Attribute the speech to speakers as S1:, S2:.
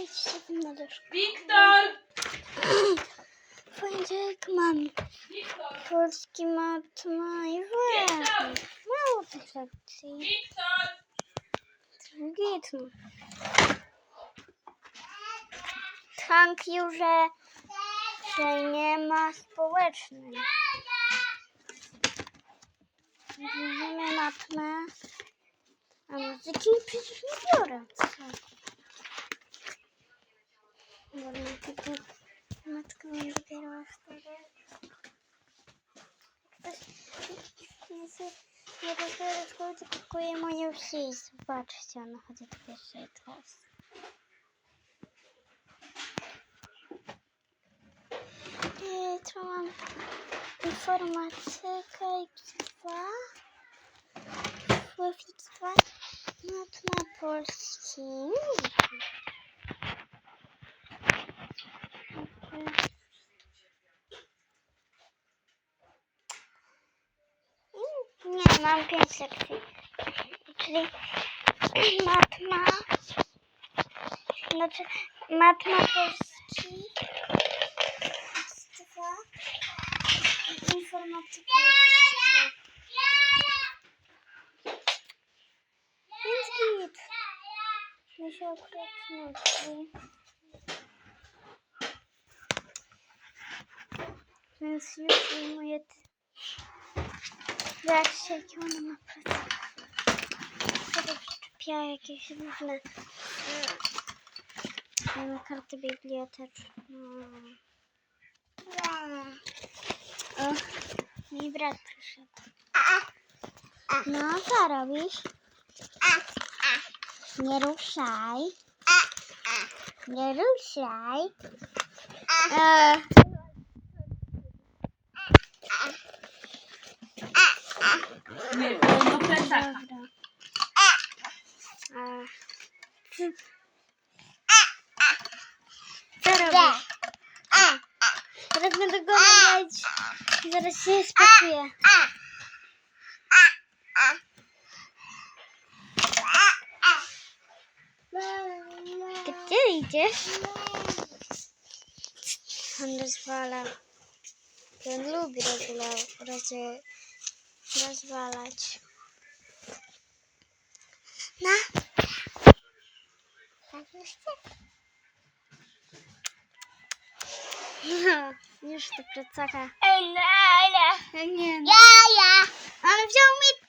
S1: Wejdź się na.
S2: Wiktor!
S1: Poniedziałek mam
S2: Wiktor!
S1: polski matma i właśnie. Mało tych lekcji.
S2: Wiktor!
S1: Gitno. Thank you, że, że nie ma społecznej. Bierzemy matmę. A muzyki przecież nie biorę. Matkę, matkę mam dopiero wtedy. Ktoś nie, nie dopiero szkoły, tylko kupuje moje wsi. Zobaczcie, ona chodzi do pierwszej klasy. Jutro mam informatykę X2, wpływ X2, matma polski. Nie, mam pięć lekcji. Czyli matma, znaczy matma polski, dwa, informatyka. Więc git. Mi się nudzi. Więc już Zobaczcie, jakie ona ma plecy. Sobie przyczepia jakieś różne mm, karty biblioteczne. O, mój brat przyszedł. No, co robisz? Nie ruszaj. Nie ruszaj. E, Co robisz? Teraz będę go i zaraz się spakuję. Ty gdzie idziesz? On rozwala. On lubi rozwala, roz, rozwalać. No. No, już to plecaka.
S3: Ej, Laila!
S1: Ja nie no.
S3: Ja, ja!
S1: On wziął mi...